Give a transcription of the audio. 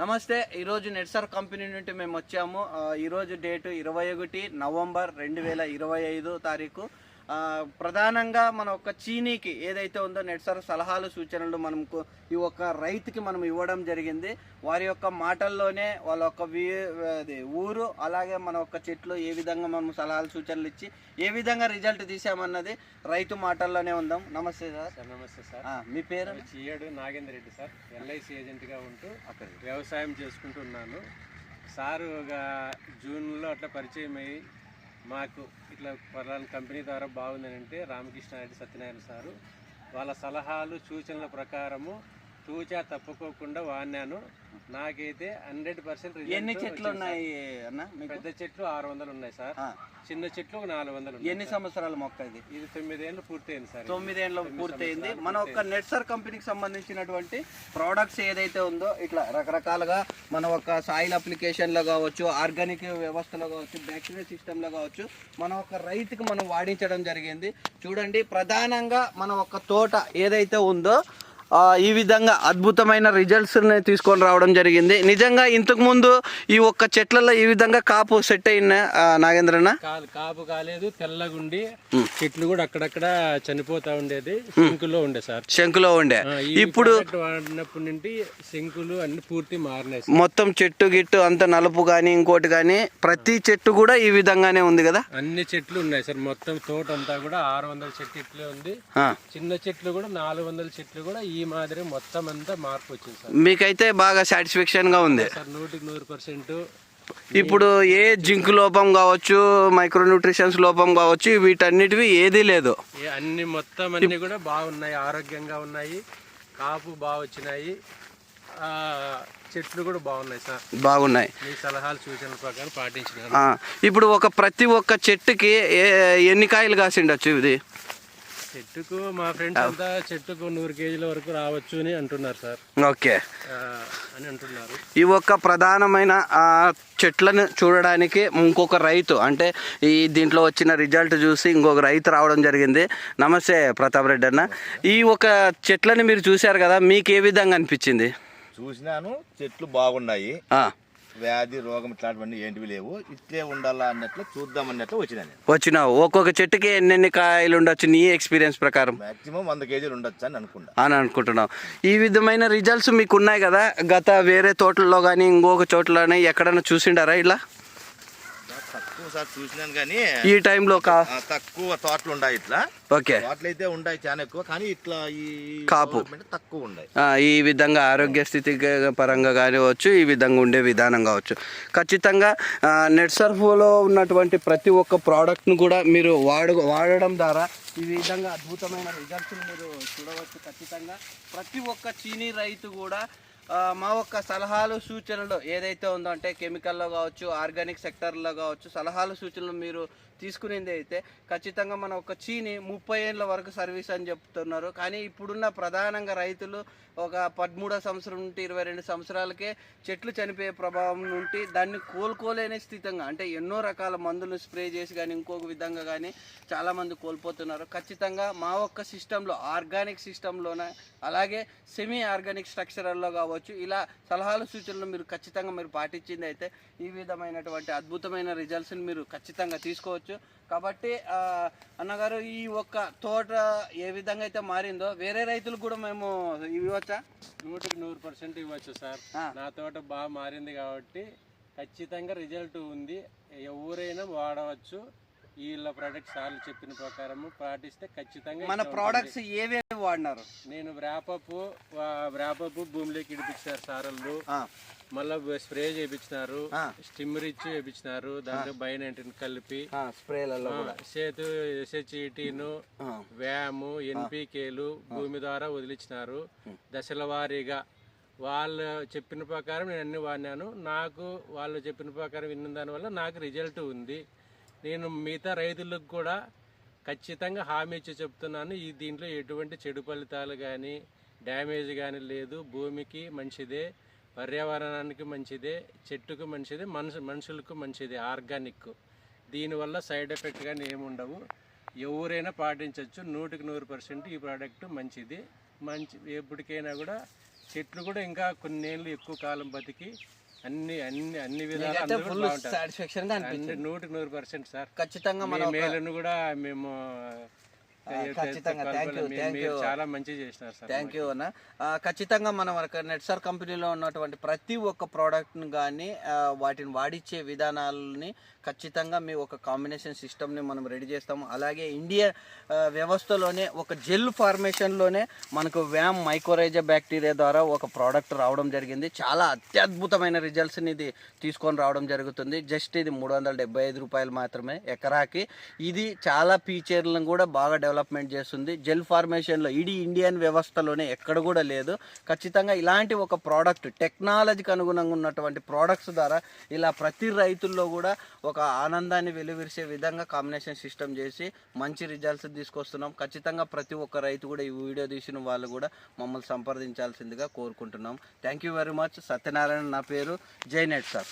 నమస్తే ఈరోజు నెట్సర్ కంపెనీ నుండి మేము వచ్చాము. ఈరోజు డేటు ఇరవై ఒకటి నవంబర్ రెండు వేల ఇరవై ఐదు తారీఖు. ప్రధానంగా మన ఒక చీనీకి ఏదైతే ఉందో నెట్సర్ సలహాలు సూచనలు మనకు ఈ ఒక్క రైతుకి మనం ఇవ్వడం జరిగింది. వారి యొక్క మాటల్లోనే వాళ్ళ యొక్క అది ఊరు అలాగే మన యొక్క చెట్లు ఏ విధంగా మనం సలహాలు సూచనలు ఇచ్చి ఏ విధంగా రిజల్ట్ తీసామన్నది రైతు మాటల్లోనే ఉందాం. నమస్తే సార్. నమస్తే సార్. మీ పేరు? చీయడు నాగేంద్ర రెడ్డి సార్. ఎల్ఐసి ఏజెంట్గా ఉంటూ వ్యవసాయం చేసుకుంటున్నాను సారు ఒక జూన్లో అట్లా పరిచయం అయ్యి మాకు ఇట్లా పలానా కంపెనీ ద్వారా బాగుందని అంటే రామకృష్ణారెడ్డి సత్యనారాయణ సారు. వాళ్ళ సలహాలు సూచనల ప్రకారము తూచా తప్పుకోకుండా వాడినాను. నాకైతే హండ్రెడ్ పర్సెంట్ ఎన్ని చెట్లు ఉన్నాయి అన్న పెద్ద చెట్లు ఆరు వందలు ఉన్నాయి సార్. చిన్న చెట్లు నాలుగు వందలు ఎన్ని సంవత్సరాల మొక్క ఇది? ఇది తొమ్మిదేళ్ళు పూర్తయింది సార్. తొమ్మిదేళ్ళ పూర్తయింది. మన ఒక నెట్సర్ కంపెనీకి సంబంధించినటువంటి ప్రోడక్ట్స్ ఏదైతే ఉందో ఇట్లా రకరకాలుగా మన ఒక సాయిల్ అప్లికేషన్లో కావచ్చు ఆర్గానిక్ వ్యవస్థలో కావచ్చు బ్యాక్టీరియా సిస్టంలో కావచ్చు మన ఒక రైతుకి మనం వాడించడం జరిగింది. చూడండి ప్రధానంగా మన ఒక తోట ఏదైతే ఉందో ఈ విధంగా అద్భుతమైన రిజల్ట్స్ని తీసుకొని రావడం జరిగింది. నిజంగా ఇంతకు ముందు ఈ ఒక్క చెట్లలో ఈ విధంగా కాపు సెట్ అయిన నాగేంద్రన్న? కాపు కాలేదు తెల్లగుండి చెట్లు కూడా అక్కడక్కడ చనిపోతా ఉండేది. శంకులో ఉండే సార్. శంకులో ఉండే. ఇప్పుడు వాడినప్పటి నుండి శంకులు అన్ని పూర్తి మారినాయి. మొత్తం చెట్టు గిట్టు అంత నలుపు కానీ ఇంకోటి కానీ ప్రతి చెట్టు కూడా ఈ విధంగానే ఉంది కదా? అన్ని చెట్లు ఉన్నాయి సార్. మొత్తం తోట అంతా కూడా ఆరు వందల చెట్లు ఇట్లే ఉంది. చిన్న చెట్లు కూడా నాలుగు వందల చెట్లు కూడా ఈ మాదిరి మొత్తం అంతా మార్పు వచ్చింది సార్. మీకైతే బాగా సాటిస్ఫాక్షన్గా ఉంది. సార్ నూటికి నూరు పర్సెంట్ ఇప్పుడు ఏ జింక్ లోపం కావచ్చు మైక్రో న్యూట్రిషన్స్ లోపం కావచ్చు వీటన్నిటివి ఏదీ లేదు. అన్ని మొత్తం అన్ని కూడా బాగున్నాయి ఆరోగ్యంగా ఉన్నాయి కాపు బాగా వచ్చినాయి ఆ, చెట్లు కూడా బాగున్నాయి సార్. బాగున్నాయి. మీ సలహాలు సూచనల ప్రకారం పాటించినాను ఆ, ఇప్పుడు ఒక ప్రతి ఒక్క చెట్టుకి ఏ- ఎన్ని కాయలు కాసిండొచ్చు ఇది? చెట్టుకు మా ఫ్రెండ్స్ అంతా చెట్టుకు నూరు కేజీల వరకు రావచ్చు అని అంటున్నారు సార్. ఓకే. అని అంటున్నారు. ఈ ఒక్క ప్రధానమైన ఆ, చెట్లను చూడడానికి ఇంకొక రైతు అంటే ఈ దీంట్లో వచ్చిన రిజల్ట్ చూసి ఇంకొక రైతు రావడం జరిగింది. నమస్తే ప్రతాప్ రెడ్డి అన్న. ఈ ఒక చెట్లని మీరు చూశారు కదా మీకు ఏ విధంగా అనిపించింది? చూసినాను చెట్లు బాగున్నాయి. ఆ, వ్యాధి రోగం ఇట్లాంటివన్నీ ఏంటివి లేవు. ఇట్లే ఉండాలా అన్నట్లు చూద్దాం అన్నట్లు వచ్చినా నేను. వచ్చినావు ఒక్కొక్క చెట్టుకి ఎన్నెన్ని కాయలు ఉండొచ్చు నీ ఎక్స్పీరియన్స్ ప్రకారం? మాక్సిమం వంద కేజీలు ఉండొచ్చు అని అనుకున్నా. అని అనుకుంటున్నావు. ఈ విధమైన రిజల్ట్స్ మీకు ఉన్నాయి కదా? గత వేరే తోటల్లో కానీ ఇంకొక చోట్ల ఎక్కడైనా చూసిండారా ఇలా? తక్కువ సార్ చూసినాను కానీ ఈ టైంలో తక్కువ తోటలు ఉన్నాయి ఇట్లా. ఓకే. తోటలు అయితే ఉన్నాయి చాలా ఎక్కువ కానీ ఇట్లా ఈ కాపు. తక్కువ ఉన్నాయి. ఈ విధంగా ఆరోగ్య స్థితి పరంగా కానివచ్చు ఈ విధంగా ఉండే విధానం కావచ్చు. ఖచ్చితంగా నెట్ సర్ఫ్లో ఉన్నటువంటి ప్రతి ఒక్క ప్రోడక్ట్ను కూడా మీరు వాడు వాడడం ద్వారా ఈ విధంగా అద్భుతమైన రిజల్ట్స్ని మీరు చూడవచ్చు ఖచ్చితంగా. ప్రతి ఒక్క చీనీ రైతు కూడా మా ఒక్క సలహాలు సూచనలు ఏదైతే ఉందో అంటే కెమికల్లో కావచ్చు ఆర్గానిక్ సెక్టర్లో కావచ్చు సలహాలు సూచనలు మీరు తీసుకునేది అయితే ఖచ్చితంగా మన ఒక చీని ముప్పై ఏళ్ళ వరకు సర్వీస్ అని చెప్తున్నారు. కానీ ఇప్పుడున్న ప్రధానంగా రైతులు ఒక పదమూడో సంవత్సరం నుండి ఇరవై రెండు సంవత్సరాలకే చెట్లు చనిపోయే ప్రభావం నుండి దాన్ని కోలుకోలేని స్థితంగా అంటే ఎన్నో రకాల మందులు స్ప్రే చేసి కానీ ఇంకొక విధంగా కానీ చాలామంది కోల్పోతున్నారు. ఖచ్చితంగా మా ఒక్క సిస్టంలో ఆర్గానిక్ సిస్టంలోనే అలాగే సెమీ ఆర్గానిక్ స్ట్రక్చరల్లో కావచ్చు ఇలా సలహాలు సూచనలు మీరు ఖచ్చితంగా మీరు పాటించింది అయితే ఈ విధమైనటువంటి అద్భుతమైన రిజల్ట్స్ని మీరు ఖచ్చితంగా తీసుకోవచ్చు. కాబట్టి ఆ, అన్నగారు ఈ ఒక్క తోట ఏ విధంగా అయితే మారిందో వేరే రైతులకు కూడా మేము ఇవ్వచ్చా? నూటికి నూరు పర్సెంట్ ఇవ్వచ్చు సార్. నా తోట బాగా మారింది కాబట్టి ఖచ్చితంగా రిజల్ట్ ఉంది. ఎవరైనా వాడవచ్చు. వీళ్ళ ప్రొడక్ట్స్ వాళ్ళు చెప్పిన ప్రకారము పాటిస్తే ఖచ్చితంగా మన. ప్రోడక్ట్స్ ఏవేవి వాడినారు? నేను వ్రాపప్ వ్రాపప్ భూమిలోకి ఇడిపించారు సారళ్ళు. ఆ, మళ్ళీ స్ప్రే చేయించినారు. స్టిమ్మర్ ఇచ్చి వేయించినారు దాంట్లో బై నైన్టీన్ కలిపి స్ప్రేలలో సేతు ఎస్హెచ్ఈటీను వ్యాము ఎన్పికేలు భూమి ద్వారా వదిలించినారు దశల వారీగా. వాళ్ళు చెప్పిన ప్రకారం నేను అన్ని వాడినాను. నాకు వాళ్ళు చెప్పిన ప్రకారం విన్న దానివల్ల నాకు రిజల్ట్ ఉంది. నేను మిగతా రైతులకు కూడా ఖచ్చితంగా హామీ ఇచ్చి చెప్తున్నాను ఈ దీంట్లో ఎటువంటి చెడు ఫలితాలు కానీ డ్యామేజ్ కానీ లేదు. భూమికి మంచిదే పర్యావరణానికి మంచిదే చెట్టుకు మంచిదే మనుషు మనుషులకు మంచిదే ఆర్గానిక్. దీనివల్ల సైడ్ ఎఫెక్ట్ కానీ ఏముండవు ఎవరైనా పాటించవచ్చు నూటికి నూరు పర్సెంట్ ఈ ప్రోడక్ట్ మంచిది. మంచి ఎప్పటికైనా కూడా చెట్లు కూడా ఇంకా కొన్నేళ్ళు ఎక్కువ కాలం బతికి అన్ని అన్ని అన్ని విధాలు ఫుల్ సాటిస్ఫాక్షన్గా అనిపించింది. నూటికి నూరు పర్సెంట్ సార్. ఖచ్చితంగా మనం మేలును కూడా మేము ఖచ్చితంగా. మీరు- thank మీరు you. చాలా మంచి చేసినారు సార్ థ్యాంక్ యూ అన్న. ఖచ్చితంగా మనం ఒక నెట్సర్ కంపెనీలో ఉన్నటువంటి ప్రతి ఒక్క ప్రోడక్ట్ని కానీ వాటిని వాడిచ్చే విధానాలని ఖచ్చితంగా మీ ఒక కాంబినేషన్ సిస్టమ్ని మనం రెడీ చేస్తాము. అలాగే ఇండియా వ్యవస్థలోనే ఒక జెల్ ఫార్మేషన్లోనే మనకు వ్యామ్ మైకోరైజా బ్యాక్టీరియా ద్వారా ఒక ప్రోడక్ట్ రావడం జరిగింది. చాలా అత్యద్భుతమైన రిజల్ట్స్ని ఇది తీసుకొని రావడం జరుగుతుంది. జస్ట్ ఇది మూడు వందల డెబ్బై ఐదు రూపాయలు మాత్రమే ఎకరాకి. ఇది చాలా ఫీచర్లను కూడా బాగా డెవలప్మెంట్ చేస్తుంది. జెల్ ఫార్మేషన్లో ఇడీ ఇండియన్ వ్యవస్థలోనే ఎక్కడ కూడా లేదు. ఖచ్చితంగా ఇలాంటి ఒక ప్రోడక్ట్ టెక్నాలజీకి అనుగుణంగా ఉన్నటువంటి ప్రోడక్ట్స్ ద్వారా ఇలా ప్రతి రైతుల్లో కూడా ఒక ఆనందాన్ని వెలువరిసే విధంగా కాంబినేషన్ సిస్టమ్ చేసి మంచి రిజల్ట్స్ తీసుకొస్తున్నాం. ఖచ్చితంగా ప్రతి ఒక్క రైతు కూడా ఈ వీడియో తీసిన వాళ్ళు కూడా మమ్మల్ని సంప్రదించాల్సిందిగా కోరుకుంటున్నాం. Thank you very much Satyanarayana నా పేరు. జై నెట్ సార్.